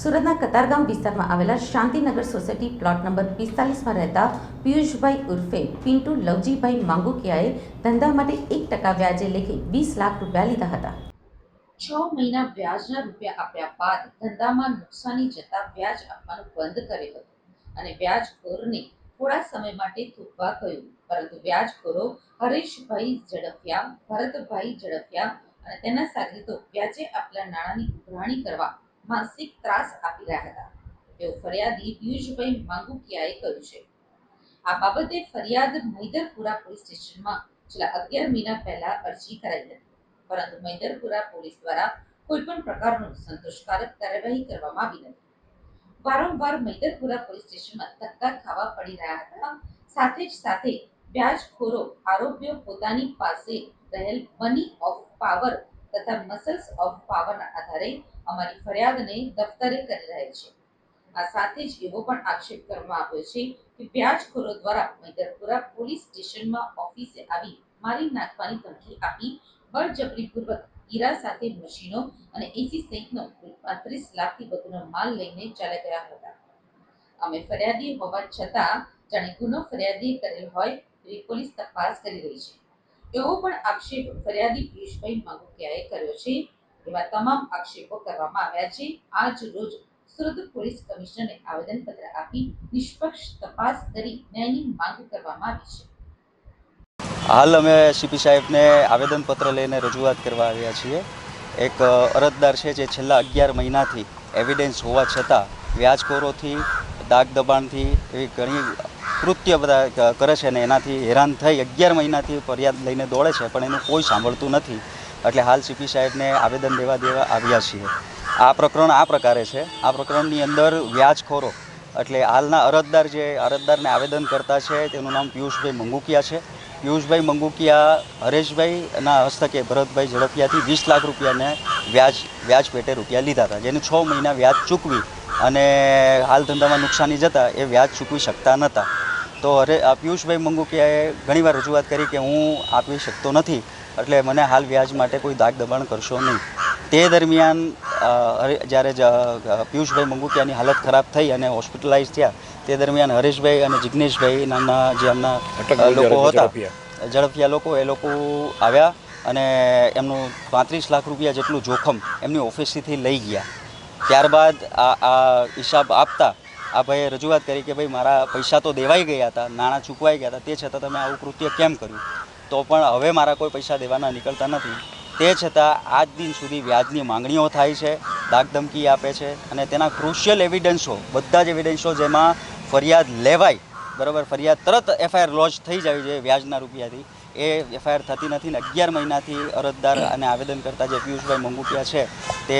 સુરતના કતારગામ વિસ્તારમાં આવેલા શાંતિનગર સોસાયટી પ્લોટ નંબર પિસ્તાલીસમાં રહેતા પિયુષભાઈ ઉર્ફે પિન્ટુ લવજીભાઈ માંગુકિયાએ ધંધા માટે એક ટકા વ્યાજે લેખે વીસ લાખ રૂપિયા લીધા હતા. છ મહિના વ્યાજના રૂપિયા આપ્યા બાદ ધંધામાં નુકસાની જતા વ્યાજ આપવાનું બંધ કર્યું હતું અને વ્યાજખોરને થોડા સમય માટે થૂકવા કહ્યું. પરંતુ વ્યાજખોરો હરેશભાઈ ઝડપિયા ભરતભાઈ ઝડપિયા અને તેના સાગરીતો વ્યાજે આપેલા નાણાંની ઉઘરાણી કરવા માનસિક ત્રાસ આપી રહ્યા હતા. તેઓ ફરિયાદી પિયુષભાઈ માંગુકિયાએ કર્યું છે. આ બાબતે ફરિયાદ મૈદરપુરા પોલીસ સ્ટેશનમાં છેલ્લા અગિયાર મહિના પહેલા અરજી કરાઈ હતી. પરંતુ મૈદરપુરા પોલીસ દ્વારા કોઈ પણ પ્રકારનું સંતોષકારક કાર્યવાહી કરવામાં આવી નથી. વારંવાર મૈદરપુરા પોલીસ સ્ટેશનમાં ધક્કા ખાવા પડી રહ્યા હતા. સાથે જ સાથે વ્યાજખોરો આરોપીઓ પોતાની પાસે રહેલ મની ઓફ પાવર તથા મસલ્સ ઓફ પાવરના આધારે અમારી ફરિયાદને દફતરે કરી રહે છે. આ સાથે જ એવો પણ આક્ષેપ કરવામાં આવ્યો છે કે વ્યાજખોરો દ્વારા મૈદરપુરા પોલીસ સ્ટેશનમાં ઓફિસે આવી મારી નાખવાની ધમકી આપી બળજબરીપૂર્વક હીરા સાથે મશીનો અને એસી સહિતનો કુલ પાંત્રીસ લાખથી વધુનો માલ લઈને ચાલ્યા ગયા હતા. અમે ફરિયાદી હોવા છતાં જાણે ગુનો ફરિયાદી કરેલ હોય તેવી પોલીસ તપાસ કરી રહી છે. એવો પણ આક્ષેપ ફરિયાદી પિયુષભાઈ માંગુકિયાએ કર્યો છે એવા તમામ આક્ષેપો કરવામાં આવ્યા છે. આજ રોજ સુરત પોલીસ કમિશનરને આવેદનપત્ર આપી નિષ્પક્ષ તપાસ કરી ન્યાયની માંગ કરવામાં આવી છે. હાલ અમે સીપી સાહેબને આવેદનપત્ર લઈને રજૂઆત કરવા આવ્યા છીએ. એક અરજદાર છે જે છેલ્લા અગિયાર મહિનાથી એવિડન્સ હોવા છતાં વ્યાજખોરોથી દાગ દબાણથી એવી ઘણી કૃત્ય બધા કરે છે અને એનાથી હેરાન થઈ અગિયાર મહિનાથી ફરિયાદ લઈને દોડે છે, પણ એનું કોઈ સાંભળતું નથી. એટલે હાલ સીપી સાહેબને આવેદન દેવા દેવા આવ્યા છીએ. આ પ્રકરણ આ પ્રકારે છે. આ પ્રકરણની અંદર વ્યાજખોરો, એટલે હાલના અરજદાર જે અરજદારને આવેદન કરતા છે, તેનું નામ પિયુષભાઈ મંગુકિયા છે. પિયુષભાઈ મંગુકિયા હરેશભાઈના હસ્તકે ભરતભાઈ ઝડપિયાથી વીસ લાખ રૂપિયાને વ્યાજ વ્યાજ પેટે રૂપિયા લીધા હતા. જેને છ મહિના વ્યાજ ચૂકવી અને હાલ ધંધામાં નુકસાની જતાં એ વ્યાજ ચૂકવી શકતા નહોતા. તો અરે આ પિયુષભાઈ મંગુકિયાએ ઘણીવાર રજૂઆત કરી કે હું આપી શકતો નથી એટલે મને હાલ વ્યાજ માટે કોઈ દાગ દબાણ કરશો નહીં. તે દરમિયાન જ્યારે પિયુષભાઈ મંગુકિયાની હાલત ખરાબ થઈ અને હોસ્પિટલાઇઝ થયા તે દરમિયાન હરેશભાઈ અને જિગ્નેશભાઈ નામના જે એમના લોકો હતા ઝડપિયા લોકો એ લોકો આવ્યા અને એમનું પાંત્રીસ લાખ રૂપિયા જેટલું જોખમ એમની ઓફિસથી લઈ ગયા. ત્યારબાદ આ આ હિસાબ આપતા આ ભાઈએ રજૂઆત કરી કે ભાઈ, મારા પૈસા તો દેવાઈ ગયા હતા, નાણાં ચૂકવાઈ ગયા હતા, તે છતાં તમે આવું કૃત્ય કેમ કર્યું? તો પણ હવે મારા કોઈ પૈસા દેવાના નીકળતા નથી. તે છતાં આજ દિન સુધી વ્યાજની માંગણીઓ થાય છે દાગધમકી આપે છે અને તેના ક્રુશિયલ એવિડન્સો બધા જ એવિડન્સો જેમાં ફરિયાદ લેવાય, બરાબર? ફરિયાદ તરત એફઆઈઆર લોન્ચ થઈ જાય છે વ્યાજના રૂપિયાથી. એ એફઆઈઆર થતી નથી ને અગિયાર મહિનાથી અરજદાર અને આવેદન કરતા જે પિયુષભાઈ મંગુટિયા છે, તે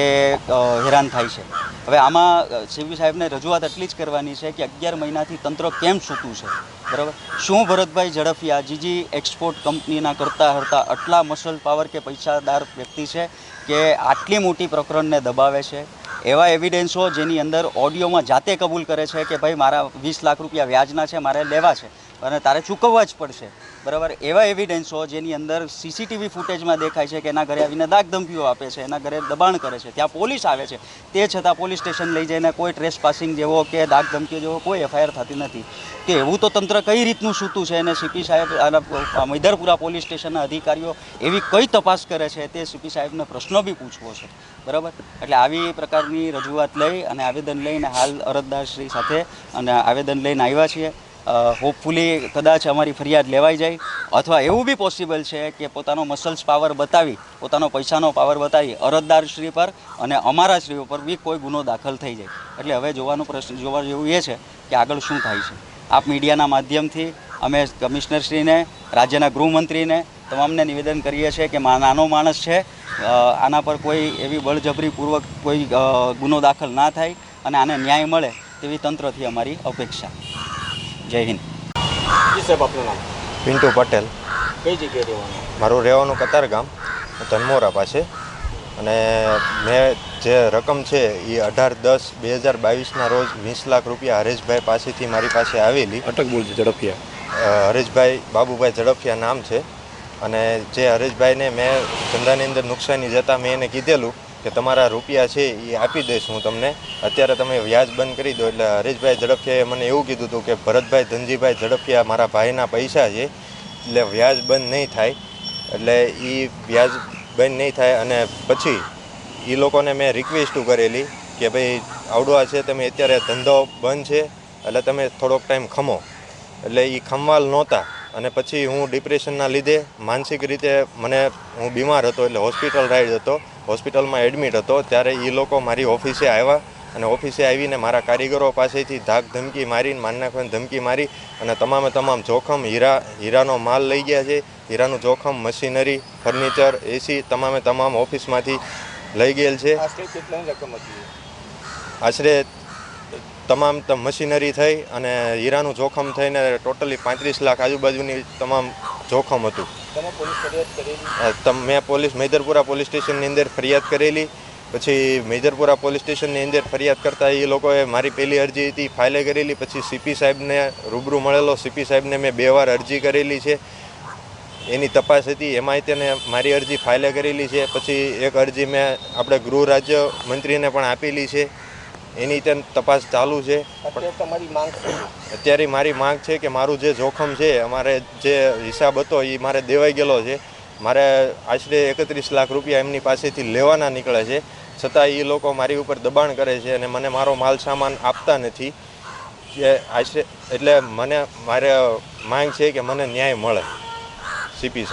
હેરાન થાય છે. હવે આમાં સીવી સાહેબને રજૂઆત એટલી જ કરવાની છે કે અગિયાર મહિનાથી તંત્ર કેમ સૂતું છે? બરાબર? શું ભરતભાઈ ઝડફિયા, જીજી એક્સપોર્ટ કંપનીના કરતા હરતા આટલા મસલ પાવર કે પૈસાદાર વ્યક્તિ છે કે આટલી મોટી પ્રકરણને દબાવે છે? એવા એવિડન્સો જેની અંદર ઓડિયોમાં જાતે કબૂલ કરે છે કે ભાઈ મારા વીસ લાખ રૂપિયા વ્યાજના છે, મારે લેવા છે. અને તારે ચૂકવવા જ પડશે. બરાબર? એવા એવિડન્સો જેની અંદર સીસીટીવી ફૂટેજમાં દેખાય છે કે એના ઘરે આવીને દાગ ધમકીઓ આપે છે, એના ઘરે દબાણ કરે છે. ત્યાં પોલીસ આવે છે. તે છતાં પોલીસ સ્ટેશન લઈ જઈને કોઈ ટ્રેસ પાસિંગ જેવો કે દાગ ધમકીઓ જેવો કોઈ એફઆઈઆર થતી નથી. કે એવું તો તંત્ર કઈ રીતનું સૂતું છે અને સીપી સાહેબ અને મૈદરપુરા પોલીસ સ્ટેશનના અધિકારીઓ એવી કઈ તપાસ કરે છે તે સીપી સાહેબને પ્રશ્નો બી પૂછવો છે. બરાબર? એટલે આવી પ્રકારની રજૂઆત લઈ અને આવેદન લઈને હાલ અરજદારશ્રી સાથે અને આવેદન લઈને આવ્યા છીએ. હોપફુલી કદાચ અમારી ફરિયાદ લેવાઈ જાય. અથવા એવું બી પોસિબલ છે કે પોતાનો મસલ્સ પાવર બતાવી, પોતાનો પૈસાનો પાવર બતાવી અરજદાર શ્રી પર અને અમારા શ્રી ઉપર બી કોઈ ગુનો દાખલ થઈ જાય. એટલે હવે જોવાનું પ્રશ્ન, જોવા જેવું એ છે કે આગળ શું થાય છે. આપ મીડિયાના માધ્યમથી અમે કમિશનરશ્રીને, રાજ્યના ગૃહમંત્રીને તમામને નિવેદન કરીએ છીએ કે નાનો માણસ છે આના પર કોઈ એવી બળજબરીપૂર્વક કોઈ ગુનો દાખલ ના થાય અને આને ન્યાય મળે તેવી તંત્રથી અમારી અપેક્ષા. જય હિન્દ. જી સાહેબ આપનું નામ? પિન્ટુ પટેલ. કઈ જગ્યાએ રહેવાનું? મારું રહેવાનું કતારગામ ધનમોરા પાસે. અને મેં જે રકમ છે એ અઢાર દસ બે હજાર બાવીસના રોજ વીસ લાખ રૂપિયા હરેશભાઈ પાસેથી મારી પાસે આવેલી. અટક બોલજો ઝડપિયા હરેશભાઈ બાબુભાઈ ઝડપિયા નામ છે. અને જે હરેશભાઈને મેં ધંધાની અંદર નુકસાની જતાં મેં એને કીધેલું કે તમારા રૂપિયા છે એ આપી દઈશ હું તમને. અત્યારે તમે વ્યાજ બંધ કરી દો એટલે હરેશભાઈ ઝડપિયાએ મને એવું કીધું હતું કે ભરતભાઈ, ધનજીભાઈ ઝડપિયા મારા ભાઈના પૈસા છે. એટલે વ્યાજ બંધ નહીં થાય. એટલે એ વ્યાજ બંધ નહીં થાય અને પછી એ લોકોને મેં રિક્વેસ્ટું કરેલી કે ભાઈ આવડવા છે, તમે અત્યારે ધંધો બંધ છે, એટલે તમે થોડોક ટાઈમ ખમો. એટલે એ ખમવાલ નહોતા. અને પછી હું ડિપ્રેશનના લીધે માનસિક રીતે મને હું બીમાર હતો એટલે હોસ્પિટલ રાઈડ હતો. હોસ્પિટલમાં એડમિટ હતો. ત્યારે એ લોકો મારી ઓફિસે આવ્યા અને ઓફિસે આવીને મારા કારીગરો પાસેથી ધાક ધમકી મારીને માન નાખવાની ધમકી મારી અને તમામે તમામ જોખમ હીરા હીરાનો માલ લઈ ગયા છે. હીરાનું જોખમ મશીનરી ફર્નિચર એસી તમામે તમામ ઓફિસમાંથી લઈ ગયેલ છે. આશરે કેટલાની રકમ હતી આશરે તમામ મશીનરી થઈ અને હીરાનું જોખમ થઈને ટોટલી પાંત્રીસ લાખ આજુબાજુની તમામ જોખમ હતું. મેં પોલીસ મેદરપુરા પોલીસ સ્ટેશનની અંદર ફરિયાદ કરેલી. પછી મેજરપુરા પોલીસ સ્ટેશનની અંદર ફરિયાદ કરતાં એ લોકોએ મારી પહેલી અરજી હતી ફાઇલે કરેલી. પછી સીપી સાહેબને રૂબરૂ મળેલો. સીપી સાહેબને મેં બે વાર અરજી કરેલી છે. એની તપાસ હતી. એમાંય તેને મારી અરજી ફાઇલે કરેલી છે. પછી એક અરજી મેં આપણે ગૃહ રાજ્ય મંત્રીને પણ આપેલી છે. એની તેમ તપાસ ચાલુ છે. અત્યારે મારી માંગ છે કે મારું જે જોખમ છે અમારે જે હિસાબ હતો એ મારે દેવાઈ ગયેલો છે. મારે આશરે એકત્રીસ લાખ રૂપિયા એમની પાસેથી લેવાના નીકળે છે. છતાં એ લોકો મારી ઉપર દબાણ કરે છે અને મને મારો માલ સામાન આપતા નથી. કે આશરે એટલે મને મારે માંગ છે કે મને ન્યાય મળે. સીપી